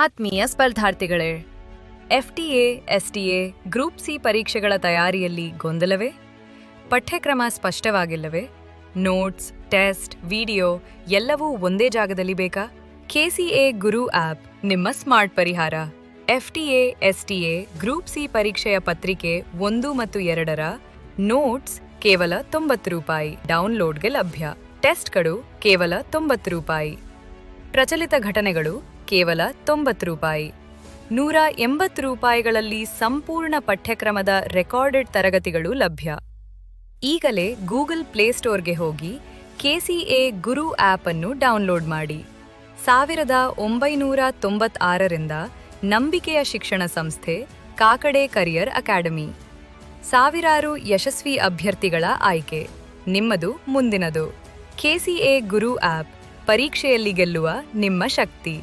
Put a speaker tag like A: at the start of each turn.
A: ಆತ್ಮೀಯ ಸ್ಪರ್ಧಾರ್ಥಿಗಳೇ FTA STA group C ಪರೀಕ್ಷೆಗಳ ತಯಾರಿಯಲ್ಲಿ ಗೊಂದಲವೇ? ಪಠ್ಯಕ್ರಮ ಸ್ಪಷ್ಟವಾಗಿಲ್ಲವೇ? ನೋಟ್ಸ್, ಟೆಸ್ಟ್, ವಿಡಿಯೋ ಎಲ್ಲವೂ ಒಂದೇ ಜಾಗದಲ್ಲಿ ಬೇಕಾ? ಕೆಸಿಎ ಗುರು ಆಪ್, ನಿಮ್ಮ ಸ್ಮಾರ್ಟ್ ಪರಿಹಾರ. ಎಫ್ಟಿಎ ಎಸ್ಟಿಎ ಗ್ರೂಪ್ ಸಿ ಪರೀಕ್ಷೆಯ ಪತ್ರಿಕೆ ಒಂದು ಮತ್ತು ಎರಡರ ನೋಟ್ಸ್ ಕೇವಲ ತೊಂಬತ್ತು ರೂಪಾಯಿ, ಡೌನ್ಲೋಡ್ಗೆ ಲಭ್ಯ. ಟೆಸ್ಟ್ಗಳು ಕೇವಲ ತೊಂಬತ್ತು ರೂಪಾಯಿ. ಪ್ರಚಲಿತ ಘಟನೆಗಳು ಕೇವಲ ತೊಂಬತ್ತು ರೂಪಾಯಿ. ನೂರ ಎಂಬತ್ತು ರೂಪಾಯಿಗಳಲ್ಲಿ ಸಂಪೂರ್ಣ ಪಠ್ಯಕ್ರಮದ ರೆಕಾರ್ಡೆಡ್ ತರಗತಿಗಳು ಲಭ್ಯ. ಈಗಲೇ ಗೂಗಲ್ ಪ್ಲೇಸ್ಟೋರ್ಗೆ ಹೋಗಿ ಕೆಸಿಎ ಗುರು ಆ್ಯಪ್ ಅನ್ನು ಡೌನ್ಲೋಡ್ ಮಾಡಿ. ಸಾವಿರದ ಒಂಬೈನೂರ ತೊಂಬತ್ತಾರರಿಂದ ನಂಬಿಕೆಯ ಶಿಕ್ಷಣ ಸಂಸ್ಥೆ, ಕಾಕಡೆ ಕರಿಯರ್ ಅಕಾಡೆಮಿ. ಸಾವಿರಾರು ಯಶಸ್ವಿ ಅಭ್ಯರ್ಥಿಗಳ ಆಯ್ಕೆ. ನಿಮ್ಮದು ಮುಂದಿನದು. ಕೆಸಿಎ ಗುರು ಆಪ್ ಪರೀಕ್ಷೆಯಲ್ಲಿ ಗೆಲ್ಲುವ ನಿಮ್ಮ ಶಕ್ತಿ.